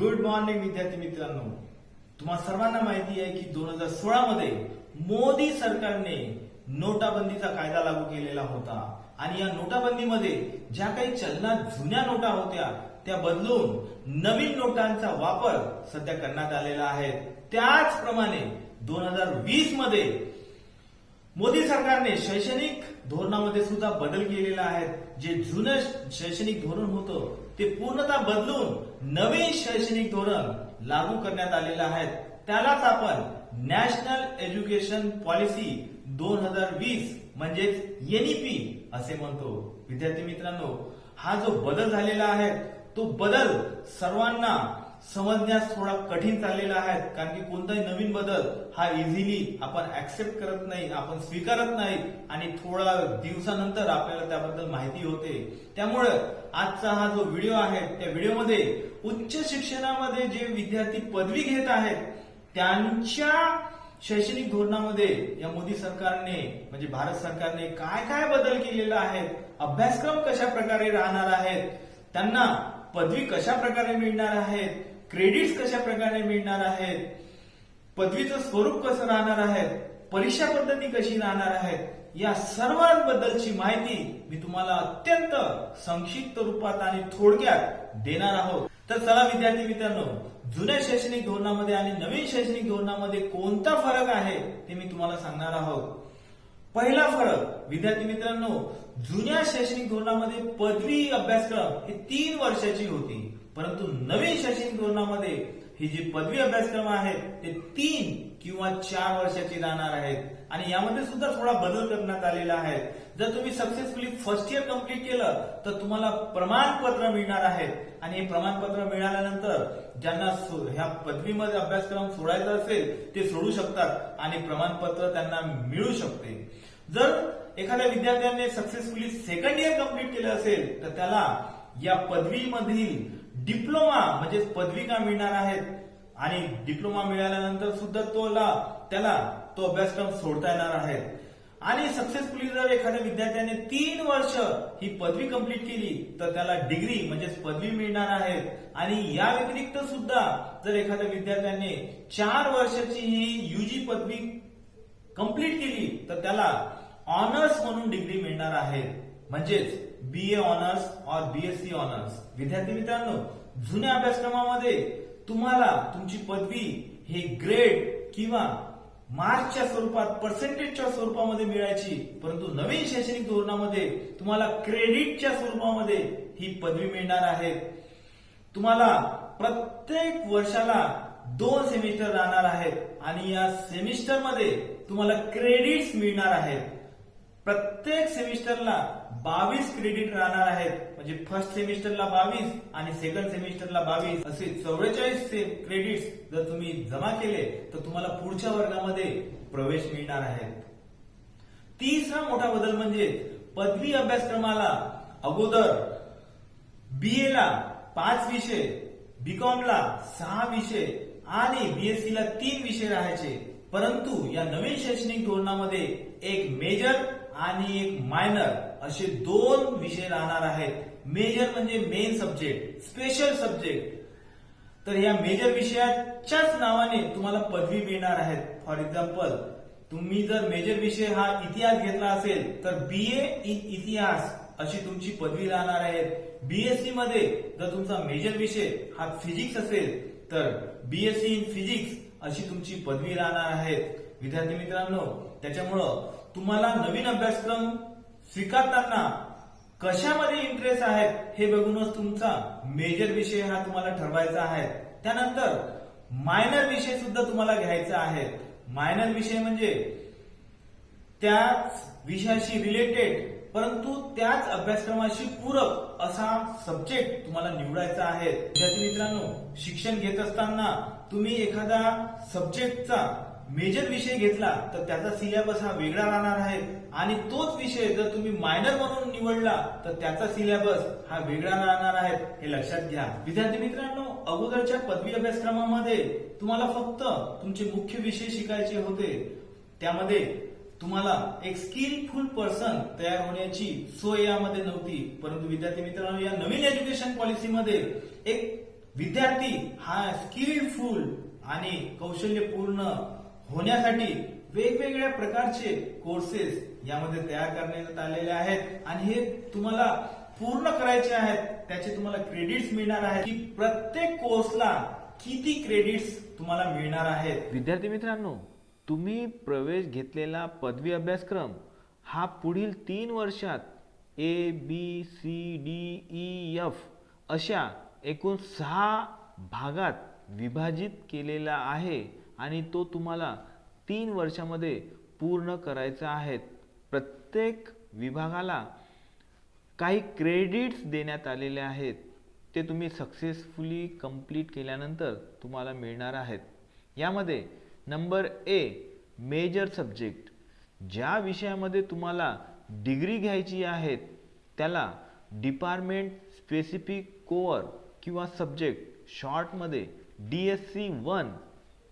Good morning विद्यार्थी मित्रांनो. तुम्हा सर्वांना माहिती आहे की दोन हजार सोळा मध्ये मोदी सरकारने नोटाबंदीचा कायदा लागू केलेला होता. आणि या नोटाबंदीमध्ये ज्या काही चलनात जुन्या नोटा होत्या त्या बदलून नवीन नोटांचा वापर सध्या करण्यात आलेला आहे. त्याचप्रमाणे दोन हजार वीसमध्ये मोदी सरकारने शैक्षणिक धोरणामध्ये सुद्धा बदल केलेला आहे. जे जुनं शैक्षणिक धोरण होतं ते पूर्णतः बदलून नवीन शैक्षणिक धोरण लागू करण्यात आलेलं आहे. त्यालाच आपण नॅशनल एज्युकेशन पॉलिसी दोन हजार वीस म्हणजेच एनईपी असे म्हणतो. विद्यार्थी मित्रांनो हा जो बदल झालेला आहे तो बदल सर्वांना समजण्यास थोडा कठीण चाललेला आहे कारण की कोणताही नवीन बदल हा इझिली आपण ऍक्सेप्ट करत नाही आपण स्वीकारत नाही आणि थोडा दिवसानंतर आपल्याला त्याबद्दल माहिती होते. त्यामुळं आजचा हा जो व्हिडिओ आहे त्या व्हिडिओमध्ये उच्च शिक्षणामध्ये जे विद्यार्थी पदवी घेत आहेत त्यांच्या शैक्षणिक धोरणामध्ये या मोदी सरकारने म्हणजे भारत सरकारने काय काय बदल केलेला आहे अभ्यासक्रम कशा प्रकारे राहणार आहेत त्यांना पदवी कशा प्रकारे मिळणार आहेत क्रेडिट्स कशा प्रकारे मिळणार आहेत? पदवीचं स्वरूप कसं राहणार आहे? परीक्षा पद्धती कशी राहणार आहे? या सर्वांबद्दलची माहिती मी तुम्हाला अत्यंत संक्षिप्त रूपात आणि थोडक्यात देणार आहोत. तर चला विद्यार्थी मित्रांनो जुन्या शैक्षणिक धोरणामध्ये आणि नवीन शैक्षणिक धोरणामध्ये कोणता फरक आहे ते मी तुम्हाला सांगणार आहोत. पहिला फरक विद्यार्थी मित्रांनो जुन्या शैक्षणिक धोरणामध्ये पदवी अभ्यासक्रम ही तीन वर्षाची होती. परंतु नवीन शैक्षणिक धोरणामध्ये ही जी पदवी अभ्यासक्रम आहेत ते तीन किंवा चार वर्षाची राहणार आहेत. आणि यामध्ये सुद्धा थोडा बदल करण्यात आलेला आहे. जर तुम्ही सक्सेसफुली फर्स्ट इयर कंप्लीट केलं तर तुम्हाला प्रमाणपत्र मिळणार आहेत. आणि हे प्रमाणपत्र मिळाल्यानंतर ज्यांना सो- ह्या पदवीमध्ये अभ्यासक्रम सोडायचा असेल ते सोडू शकतात आणि प्रमाणपत्र त्यांना मिळू शकते. जर एखाद्या विद्यार्थ्याने सक्सेसफुली सेकंड इयर कंप्लीट केलं असेल तर त्याला या पदवीमधील डिप्लोमा म्हणजे पदविका मिळणार आहेत? आणि डिप्लोमा मिळाल्यानंतर सुद्धा तोला त्याला तो अभ्यासक्रम सोडता येणार आहे आणि सक्सेसफुली जर एखाद्या विद्यार्थ्याने तीन वर्ष ही पदवी कंप्लीट केली तर त्याला डिग्री म्हणजेच पदवी मिळणार आहे. आणि या व्यतिरिक्त सुद्धा जर एखाद्या विद्यार्थ्याने चार वर्षाची ही युजी पदवी कंप्लीट केली तर त्याला ऑनर्स म्हणून डिग्री मिळणार आहे. म्हणजेच बी ए ऑनर्स और बीएससी ऑनर्स विद्यार्थी मित्रांनो जुन्या अभ्यासक्रमामध्ये तुम्हाला तुमची पदवी हे ग्रेड किंवा मार्क्सच्या स्वरूपात पर्सेंटेजच्या स्वरूपामध्ये मिळायची परंतु नवीन शैक्षणिक धोरणामध्ये तुम्हाला क्रेडिटच्या स्वरूपामध्ये ही पदवी मिळणार आहे. तुम्हाला प्रत्येक वर्षाला दोन सेमिस्टर राहणार आहेत आणि या सेमिस्टरमध्ये तुम्हाला क्रेडिट्स मिळणार आहेत. प्रत्येक सेमिस्टरला बावीस क्रेडिट राहणार आहेत. म्हणजे फर्स्ट सेमिस्टरला बावीस आणि सेकंड सेमिस्टरला बावीस. असे चौवेचाळीस क्रेडिट्स जर तुम्ही जमा केले तर तुम्हाला पुढच्या वर्गामध्ये प्रवेश मिळणार आहे. तिसरा मोठा बदल म्हणजे पदवी अभ्यासक्रमाला अगोदर बीए ला पाच विषय बीकॉम ला सहा विषय आणि बीएससी ला तीन विषय राहायचे. परंतु या नवीन शैक्षणिक धोरणामध्ये एक मेजर आणि एक मायनर असे दोन विषय राहणार आहेत. मेजर म्हणजे मेन सब्जेक्ट स्पेशल सब्जेक्ट तर या मेजर विषयाच्याच नावाने तुम्हाला पदवी मिळणार आहेत. फॉर एक्झाम्पल तुम्ही जर मेजर विषय हा इतिहास घेतला असेल तर बी ए इन इतिहास अशी तुमची पदवी राहणार आहे. बीएससी मध्ये जर तुमचा मेजर विषय हा फिजिक्स असेल तर बीएससी इन फिजिक्स अशी तुमची पदवी राहणार आहे. विद्यार्थी मित्रांनो त्याच्यामुळं तुम्हाला नवीन अभ्यासक्रम स्वीकारताना कशामध्ये इंटरेस्ट आहे हे बघूनच तुमचा मेजर विषय हा तुम्हाला ठरवायचा आहे. त्यानंतर मायनर विषय सुद्धा तुम्हाला घ्यायचा आहे. मायनर विषय म्हणजे त्याच विषयाशी रिलेटेड परंतु त्याच अभ्यासक्रमाशी पूरक असा सब्जेक्ट तुम्हाला निवडायचा आहे. विद्यार्थी मित्रांनो शिक्षण घेत असताना तुम्ही एखादा सब्जेक्टचा मेजर विषय घेतला तर त्याचा सिलेबस हा वेगळा राहणार आहे. आणि तोच विषय जर तुम्ही मायनर म्हणून निवडला तर त्याचा सिलेबस हा वेगळा राहणार आहे. हे लक्षात घ्या. विद्यार्थी मित्रांनो अगोदरच्या पदवी अभ्यासक्रमामध्ये तुम्हाला फक्त तुमचे मुख्य विषय शिकायचे होते. त्यामध्ये तुम्हाला एक स्किलफुल पर्सन तयार होण्याची सोय यामध्ये नव्हती. परंतु विद्यार्थी मित्रांनो या नवीन एज्युकेशन पॉलिसीमध्ये एक विद्यार्थी हा स्किलफुल आणि कौशल्यपूर्ण होण्यासाठी वेगवेगळ्या प्रकारचे कोर्सेस यामध्ये तयार करण्यात आलेले आहेत. आणि हे तुम्हाला पूर्ण करायचे आहेत त्याचे तुम्हाला क्रेडिट्स मिळणार आहेत. की प्रत्येक कोर्सला किती क्रेडिट्स तुम्हाला मिळणार आहेत? विद्यार्थी मित्रांनो तुम्ही प्रवेश घेतलेला पदवी अभ्यासक्रम हा पुढील तीन वर्षात A B C D E F अशा एकूण सहा भागात विभाजित केलेला आहे. आणि तो तुम्हाला तीन वर्षामध्ये पूर्ण करायचा आहे. प्रत्येक विभागाला काही क्रेडिट्स देण्यात आलेले आहेत. ते तुम्ही सक्सेसफुली कंप्लीट केल्यानंतर तुम्हाला मिळणार आहेत. यामध्ये नंबर ए मेजर सब्जेक्ट ज्या विषयामध्ये तुम्हाला डिग्री घ्यायची आहे त्याला डिपार्टमेंट स्पेसिफिक कोअर किंवा सब्जेक्ट शॉर्टमध्ये डी एस सी वन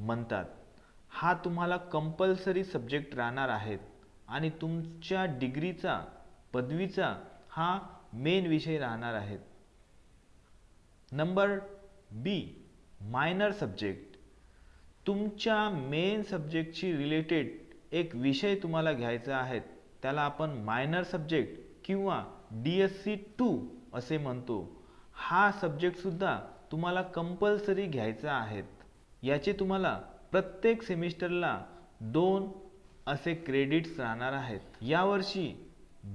म्हणतात हा तुम्हाला कंपल्सरी सब्जेक्ट राहणार आहेत आणि तुमच्या डिग्रीचा पदवीचा हा मेन विषय राहणार आहेत. नंबर बी मायनर सब्जेक्ट तुमच्या मेन सब्जेक्टशी रिलेटेड एक विषय तुम्हाला घ्यायचा आहे त्याला आपण मायनर सब्जेक्ट किंवा डी एस सी टू असे म्हणतो. हा सब्जेक्टसुद्धा तुम्हाला कंपल्सरी घ्यायचा आहे. याचे तुम्हाला प्रत्येक सेमिस्टरला दोन असे क्रेडिट्स राहणार आहेत. यावर्षी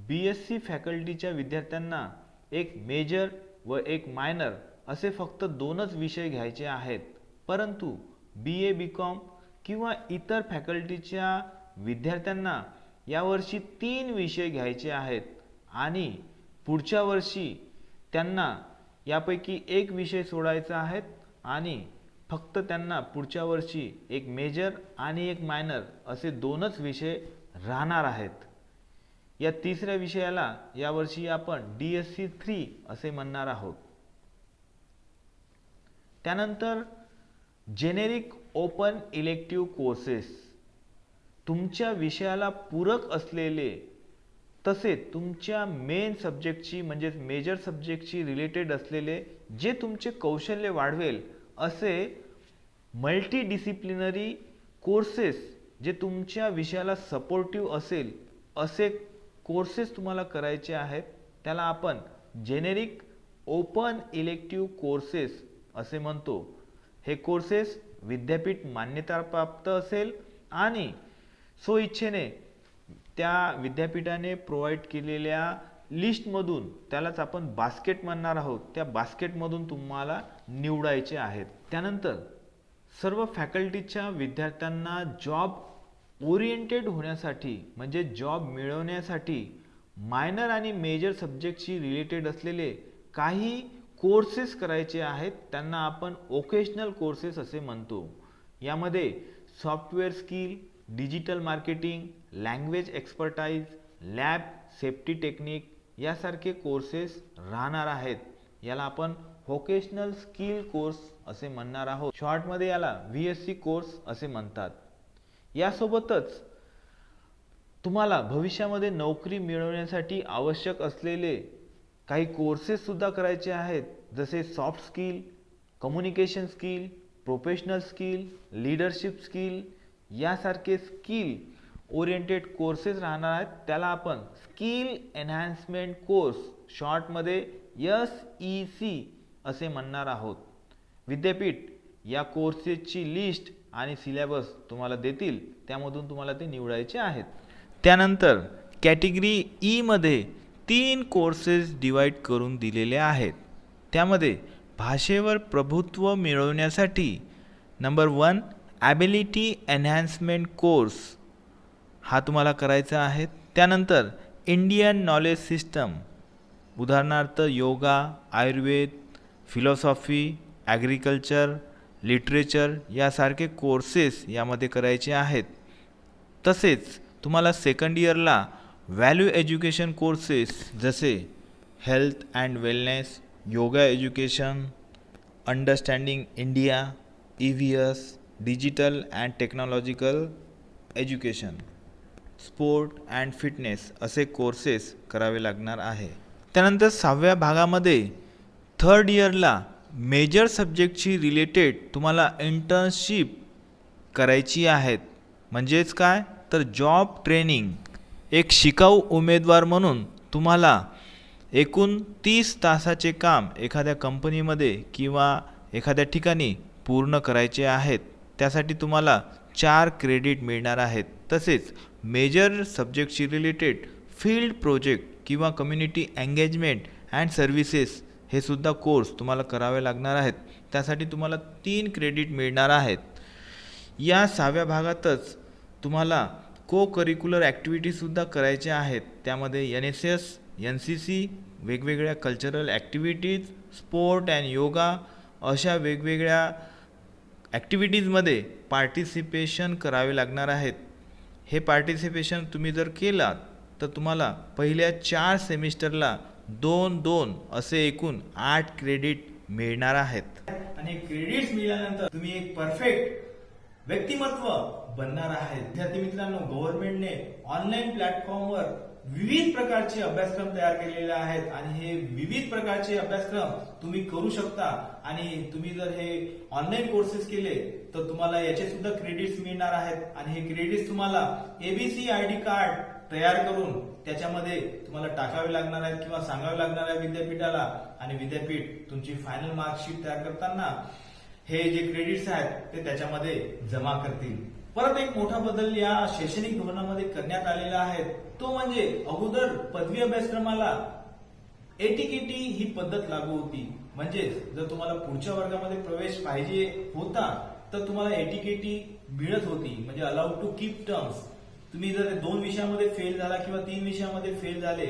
बी एस सी फॅकल्टीच्या विद्यार्थ्यांना एक मेजर व एक मायनर असे फक्त दोनच विषय घ्यायचे आहेत. परंतु बी ए बी कॉम किंवा इतर फॅकल्टीच्या विद्यार्थ्यांना यावर्षी तीन विषय घ्यायचे आहेत आणि पुढच्या वर्षी त्यांना यापैकी एक विषय सोडायचा आहे आणि फक्त त्यांना पुढच्या वर्षी एक मेजर आणि एक मायनर असे दोनच विषय राहणार आहेत. या तिसऱ्या विषयाला यावर्षी आपण डी एस सी थ्री असे म्हणणार आहोत. त्यानंतर जेनेरिक ओपन इलेक्टिव्ह कोर्सेस तुमच्या विषयाला पूरक असलेले तसे तुमच्या मेन सब्जेक्टची म्हणजेच मेजर सब्जेक्टची रिलेटेड असलेले जे तुमचे कौशल्य वाढवेल असे मल्टी डिसिप्लिनरी कोर्सेस जे तुमच्या विषयाला सपोर्टिव्ह असेल असे कोर्सेस तुम्हाला करायचे आहेत त्याला आपण जेनेरिक ओपन इलेक्टिव्ह कोर्सेस असे म्हणतो. हे कोर्सेस विद्यापीठ मान्यताप्राप्त असेल आणि स्वइच्छेने त्या विद्यापीठाने प्रोव्हाइड केलेल्या लिस्टमधून त्यालाच आपण बास्केट म्हणणार आहोत. त्या बास्केटमधून तुम्हाला निवडायचे आहेत. त्यानंतर सर्व फॅकल्टीच्या विद्यार्थ्यांना जॉब ओरिएंटेड होण्यासाठी म्हणजे जॉब मिळवण्यासाठी मायनर आणि मेजर सब्जेक्टशी रिलेटेड असलेले काही कोर्सेस करायचे आहेत. त्यांना आपण ओकेशनल कोर्सेस असे म्हणतो. यामध्ये software skill digital marketing language expertise lab safety technique यासारखे कोर्सेस राहणार आहेत. याला आपण व्होकेशनल स्किल कोर्स असे म्हणणार आहोत. शॉर्टमध्ये याला व्ही एस सी कोर्स असे म्हणतात. यासोबतच तुम्हाला भविष्यामध्ये नोकरी मिळवण्यासाठी आवश्यक असलेले काही कोर्सेससुद्धा करायचे आहेत. जसे soft skill communication skill professional skill leadership skill यासारखे स्किल ओरिएंटेड कोर्सेस राहणार आहेत. त्याला आपण स्किल एन्हान्समेंट कोर्स शॉर्टमध्ये यस ई सी असे म्हणणार आहोत. विद्यापीठ या कोर्सेसची लिस्ट आणि सिलेबस तुम्हाला देतील. त्यामधून तुम्हाला ते निवडायचे आहेत. त्यानंतर कॅटेगरी ईमध्ये तीन कोर्सेस डिवाईड करून दिलेले आहेत. त्यामध्ये भाषेवर प्रभुत्व मिळवण्यासाठी number one ability enhancement course हा तुम्हाला करायचा आहे. त्यानंतर इंडियन नॉलेज सिस्टम उदाहरणार्थ yoga Ayurveda philosophy agriculture literature यासारखे कोर्सेस यामध्ये करायचे आहेत. तसेच तुम्हाला सेकंड इयरला व्हॅल्यू एज्युकेशन कोर्सेस जसे health and wellness yoga education understanding India E V S digital and technological education sport and fitness असे कोर्सेस करावे लागणार आहे. त्यानंतर सहाव्या भागामध्ये थर्ड इयरला मेजर सब्जेक्टशी रिलेटेड तुम्हाला इंटर्नशिप करायची आहेत. म्हणजेच काय? तर जॉब ट्रेनिंग एक शिकाऊ उमेदवार म्हणून तुम्हाला एकूण तीस तासाचे काम एखाद्या कंपनीमध्ये किंवा एखाद्या ठिकाणी पूर्ण करायचे आहेत. त्यासाठी तुम्हाला चार क्रेडिट मिळणार आहेत. तसेच मेजर सब्जेक्टशी रिलेटेड फील्ड प्रोजेक्ट किंवा कम्युनिटी एंगेजमेंट अँड सर्व्हिसेस हे सुद्धा कोर्स तुम्हाला करावे लागणार आहेत. त्यासाठी तुम्हाला तीन क्रेडिट मिळणार आहेत. या सहाव्या भागातच तुम्हाला को करिक्युलर ॲक्टिव्हिटीसुद्धा करायच्या आहेत. त्यामध्ये N S S N C C वेगवेगळ्या cultural activities sport and yoga अशा वेगवेगळ्या ॲक्टिव्हिटीजमध्ये पार्टिसिपेशन करावे लागणार आहेत. हे पार्टिसिपेशन तुम्ही जर केलात तर तुम्हाला पहिल्या चार सेमिस्टरला दोन दोन असे एकूण आठ क्रेडिट मिळणार आहेत. आणि क्रेडिट्स मिळाल्यानंतर तुम्ही एक परफेक्ट व्यक्तिमत्व बनणार आहे. विद्यार्थी मित्रांनो गव्हर्नमेंटने ऑनलाईन प्लॅटफॉर्मवर विविध प्रकारचे अभ्यासक्रम तयार केलेले आहेत आणि हे विविध प्रकारचे अभ्यासक्रम तुम्ही करू शकता. आणि तुम्ही जर हे ऑनलाईन कोर्सेस केले तर तुम्हाला याचे सुद्धा क्रेडिट्स मिळणार आहेत. आणि हे क्रेडिट्स तुम्हाला एबीसी आय डी कार्ड तयार करून त्याच्यामध्ये तुम्हाला टाकावे लागणार आहेत किंवा सांगावे लागणार आहे विद्यापीठाला. आणि विद्यापीठ तुमची फायनल मार्कशीट तयार करताना हे जे क्रेडिट्स आहेत ते त्याच्यामध्ये जमा करतील. परत एक मोठा बदल या शैक्षणिक धोरणामध्ये करण्यात आलेला आहे. तो म्हणजे अगोदर पदवी अभ्यासक्रमाला एटीकेटी ही पद्धत लागू होती. म्हणजेच जर तुम्हाला पुढच्या वर्गामध्ये प्रवेश पाहिजे होता तर तुम्हाला एटीकेटी मिळत होती. म्हणजे अलाउड टू कीप टर्म्स तुम्ही जर दोन विषयामध्ये फेल झाला किंवा तीन विषयामध्ये फेल झाले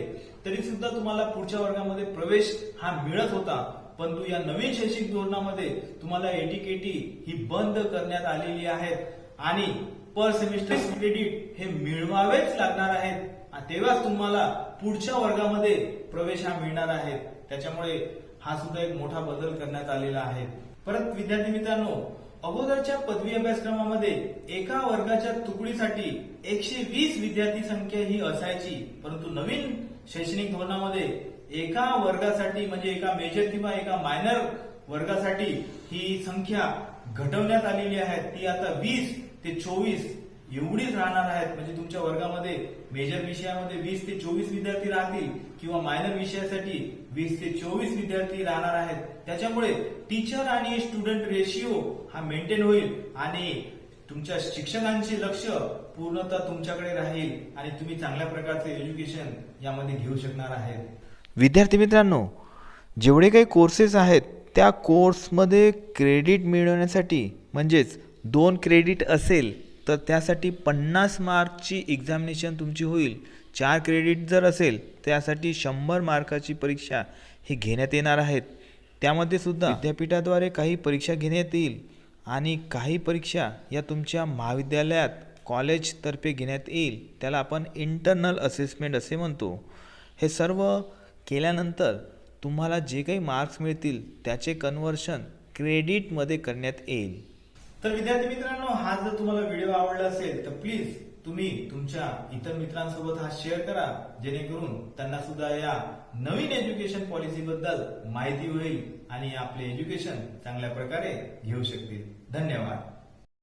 तरी सुद्धा तुम्हाला पुढच्या वर्गामध्ये प्रवेश हा मिळत होता. परंतु या नवीन शैक्षणिक धोरणामध्ये तुम्हाला एटीकेटी ही बंद करण्यात आलेली आहेत आणि पर सेमिस्टर क्रेडिट हे मिळवावेच लागणार आहेत. तेव्हाच तुम्हाला पुढच्या वर्गामध्ये प्रवेश हा मिळणार आहे. त्याच्यामुळे हा सुद्धा एक मोठा बदल करण्यात आलेला आहे. परत विद्यार्थी मित्रांनो अगोदरच्या पदवी अभ्यासक्रमामध्ये एका वर्गाच्या तुकडीसाठी एकशे वीस विद्यार्थी संख्या ही असायची. परंतु नवीन शैक्षणिक धोरणामध्ये एका वर्गासाठी म्हणजे एका मेजर किंवा एका मायनर वर्गासाठी ही संख्या घटवण्यात आलेली आहे. ती आता वीस ते चोवीस एवढीच राहणार आहेत. म्हणजे तुमच्या वर्गामध्ये मेजर विषयामध्ये वीस ते चोवीस विद्यार्थी राहतील किंवा मायनर विषयासाठी वीस ते चोवीस विद्यार्थी राहणार आहेत. त्याच्यामुळे टीचर आणि स्टुडंट रेशिओ हा मेंटेन होईल आणि तुमच्या शिक्षकांचे लक्ष पूर्णतः तुमच्याकडे राहील आणि तुम्ही चांगल्या प्रकारचे एज्युकेशन यामध्ये घेऊ शकणार आहेत. विद्यार्थी मित्रांनो जेवढे काही कोर्सेस आहेत त्या कोर्समध्ये क्रेडिट मिळवण्यासाठी म्हणजेच दोन क्रेडिट असेल तर त्यासाठी पन्नास मार्कची एक्झामिनेशन तुमची होईल. चार क्रेडिट जर असेल त्यासाठी शंभर मार्काची परीक्षा ही घेण्यात येणार आहेत. त्यामध्ये सुद्धा विद्यापीठाद्वारे काही परीक्षा घेण्यात येईल आणि काही परीक्षा या तुमच्या महाविद्यालयात कॉलेजतर्फे घेण्यात येईल. त्याला आपण इंटरनल असेसमेंट असे म्हणतो. हे सर्व केल्यानंतर तुम्हाला जे काही मार्क्स मिळतील त्याचे कन्वर्शन क्रेडिटमध्ये करण्यात येईल. तर विद्यार्थी मित्रांनो हा जर तुम्हाला व्हिडिओ आवडला असेल तर प्लीज तुम्ही तुमच्या इतर मित्रांसोबत हा शेअर करा. जेणेकरून त्यांना सुद्धा या नवीन एज्युकेशन पॉलिसी बद्दल माहिती होईल आणि आपले एज्युकेशन चांगल्या प्रकारे घेऊ शकतील. धन्यवाद.